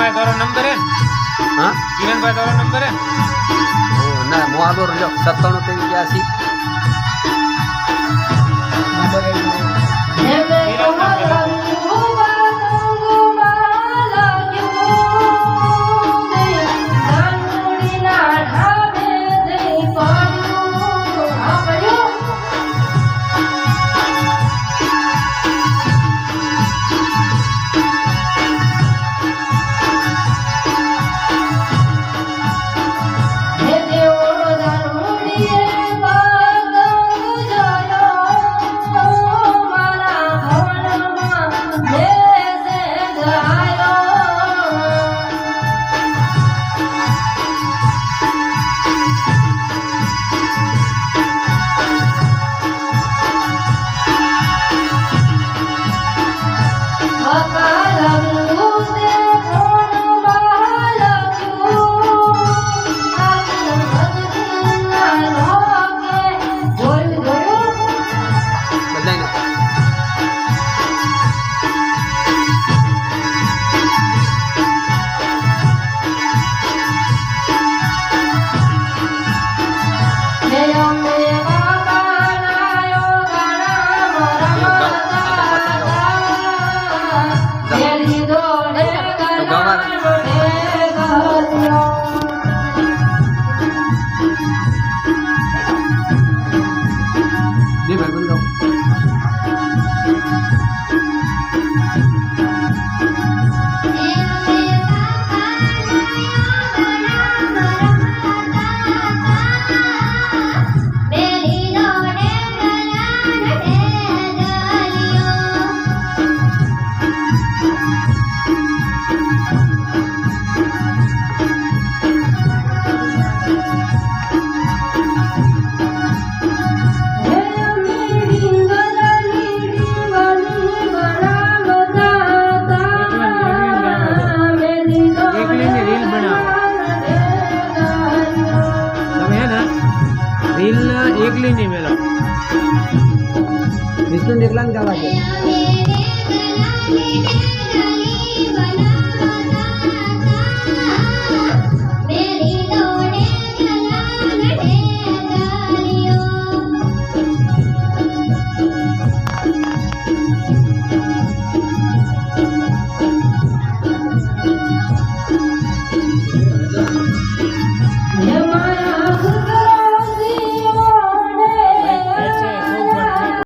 તારો નંબર હે? હા? કિરણભાઈ તારો નંબર હે? ના આગળ રહ્યો. સત્તાણું ત્યાસી. ಸಕಾಲಂ লাগলি নি মেলা বিষ্ণু দেখলাম যা লাগে